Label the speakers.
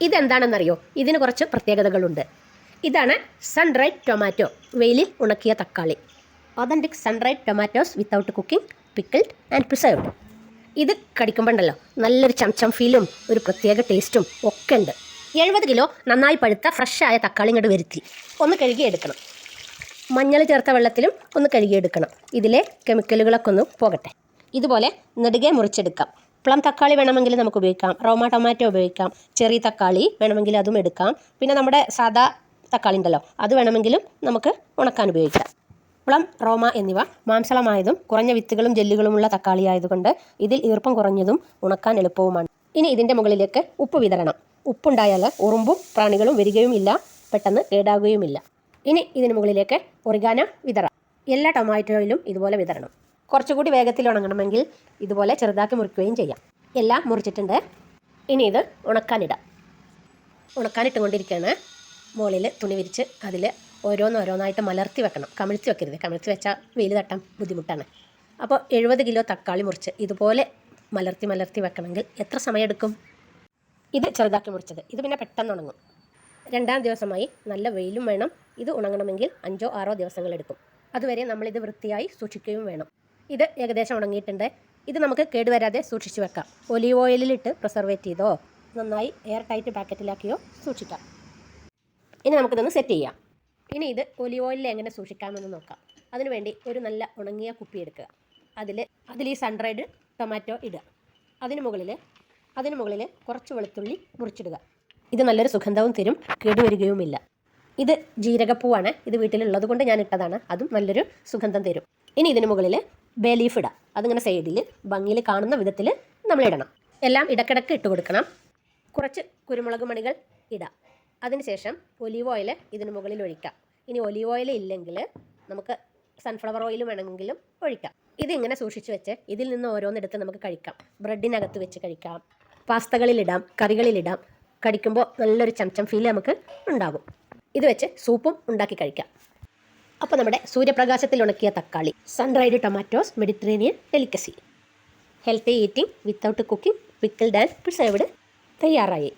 Speaker 1: ഇതെന്താണെന്നറിയോ? ഇതിന് കുറച്ച് പ്രത്യേകതകളുണ്ട്. ഇതാണ് സൺറൈറ്റ് ടൊമാറ്റോ വെയിലിൽ ഉണക്കിയ തക്കാളി. Authentic sundried tomatoes without cooking pickled and preserved ഇത് കടിക്കുമ്പോണ്ടല്ലോ നല്ലൊരു ചംചം ഫീലും ഒരു പ്രത്യേക ടേസ്റ്റും ഒക്കെ ഉണ്ട്. എഴുപത് കിലോ നന്നായി പഴുത്ത ഫ്രഷായ തക്കാളി ഇങ്ങോട്ട് വരുത്തി. ഒന്ന് കഴുകിയെടുക്കണം. മഞ്ഞൾ ചേർത്ത വെള്ളത്തിലും ഒന്ന് കഴുകിയെടുക്കണം. ഇതിലെ കെമിക്കലുകളൊക്കെ ഒന്ന് പോകട്ടെ. ഇതുപോലെ നെടുകെ മുറിച്ചെടുക്കാം. പ്ലം തക്കാളി വേണമെങ്കിൽ നമുക്ക് ഉപയോഗിക്കാം. റോമ ടൊമാറ്റോ ഉപയോഗിക്കാം. ചെറിയ തക്കാളി വേണമെങ്കിൽ അതും എടുക്കാം. പിന്നെ നമ്മുടെ സാദാ തക്കാളി ഉണ്ടല്ലോ അത് വേണമെങ്കിലും നമുക്ക് ഉണക്കാൻ ഉപയോഗിക്കാം. പ്ലം റോമ എന്നിവ മാംസളമായതും കുറഞ്ഞ വിത്തുകളും ജെല്ലുകളുമുള്ള തക്കാളി ആയതുകൊണ്ട് ഇതിൽ ഈർപ്പം കുറഞ്ഞതും ഉണക്കാൻ എളുപ്പവുമാണ്. ഇനി ഇതിന്റെ മുകളിലേക്ക് ഉപ്പ് വിതരണം ഉപ്പുണ്ടായാൽ ഉറുമ്പും പ്രാണികളും വരികയും ഇല്ല പെട്ടെന്ന് കേടാകുകയുമില്ല ഇനി ഇതിന് മുകളിലേക്ക് ഒറിഗാന വിതറാം. എല്ലാ ടൊമാറ്റോയിലും ഇതുപോലെ വിതരണം കുറച്ചുകൂടി വേഗത്തിൽ ഉണങ്ങണമെങ്കിൽ ഇതുപോലെ ചെറുതാക്കി മുറിക്കുകയും ചെയ്യാം. എല്ലാം മുറിച്ചിട്ടുണ്ട്. ഇനി ഇത് ഉണക്കാനിടാം. ഉണക്കാനിട്ടുകൊണ്ടിരിക്കുകയാണ്. മുകളിൽ തുണി വിരിച്ച് അതിൽ ഓരോന്നോരോന്നായിട്ട് മലർത്തി വെക്കണം. കമിഴ്ത്തി വെക്കരുത്. കമിഴ്ത്തി വെച്ചാൽ വെയിൽ തട്ടാൻ ബുദ്ധിമുട്ടാണ്. അപ്പോൾ എഴുപത് കിലോ തക്കാളി മുറിച്ച് ഇതുപോലെ മലർത്തി മലർത്തി വെക്കണമെങ്കിൽ എത്ര സമയമെടുക്കും ഇത് ചെറുതാക്കി മുറിച്ചത്. ഇത് പിന്നെ പെട്ടെന്ന് ഉണങ്ങും. രണ്ടാം ദിവസമായി നല്ല വെയിലും വേണം. ഇത് ഉണങ്ങണമെങ്കിൽ അഞ്ചോ ആറോ ദിവസങ്ങളെടുക്കും അതുവരെ നമ്മളിത് വൃത്തിയായി സൂക്ഷിക്കുകയും വേണം. ഇത് ഏകദേശം ഉണങ്ങിയിട്ടുണ്ട്. ഇത് നമുക്ക് കേടുവരാതെ സൂക്ഷിച്ചു വെക്കാം. ഒലീവ് ഓയിലിലിട്ട് പ്രിസർവേറ്റ് ചെയ്തോ? നന്നായി എയർ ടൈറ്റ് പാക്കറ്റിലാക്കിയോ സൂക്ഷിക്കാം. ഇനി നമുക്കിതൊന്ന് സെറ്റ് ചെയ്യാം. ഇനി ഇത് ഒലീവ് ഓയിലിൽ എങ്ങനെ സൂക്ഷിക്കാമെന്ന് നോക്കാം. അതിനുവേണ്ടി ഒരു നല്ല ഉണങ്ങിയ കുപ്പി എടുക്കുക. അതിൽ അതിൽ ഈ സൺഡ്രൈഡ് ടൊമാറ്റോ ഇടുക. അതിന് മുകളിൽ അതിന് മുകളിൽ കുറച്ച് വെളുത്തുള്ളി മുറിച്ചിടുക. ഇത് നല്ലൊരു സുഗന്ധവും തരും കേടുവരികയുമില്ല. ഇത് ജീരകപ്പൂവാണ്. ഇത് വീട്ടിലുള്ളത് കൊണ്ട് ഞാൻ ഇട്ടതാണ്. അതും നല്ലൊരു സുഗന്ധം തരും. ഇനി ഇതിന് മുകളിൽ ബേ ലീഫ് ഇടാം. അതിങ്ങനെ സൈഡിൽ ഭംഗിയിൽ കാണുന്ന വിധത്തിൽ നമ്മൾ ഇടണം. എല്ലാം ഇടക്കിടക്ക് ഇട്ട് കൊടുക്കണം. കുറച്ച് കുരുമുളക് മണികൾ ഇടാം. അതിനുശേഷം ഒലീവ് ഓയിൽ ഇതിന് മുകളിൽ ഒഴിക്കാം. ഇനി ഒലീവ് ഓയിൽ ഇല്ലെങ്കിൽ നമുക്ക് സൺഫ്ലവർ ഓയിൽ വേണമെങ്കിലും ഒഴിക്കാം. ഇതിങ്ങനെ സൂക്ഷിച്ച് വെച്ച് ഇതിൽ നിന്ന് ഓരോന്നെടുത്ത് നമുക്ക് കഴിക്കാം. ബ്രെഡിനകത്ത് വെച്ച് കഴിക്കാം. പാസ്തകളിലിടാം കറികളിലിടാം കടിക്കുമ്പോൾ നല്ലൊരു ചംചം ഫീൽ നമുക്ക് ഉണ്ടാകും. ഇത് വെച്ച് സൂപ്പും ഉണ്ടാക്കി കഴിക്കാം. അപ്പോൾ നമ്മുടെ സൂര്യപ്രകാശത്തിൽ ഉണക്കിയ തക്കാളി sundried tomatoes Mediterranean delicacy healthy eating without cooking pickled and preserved തയ്യാറായി.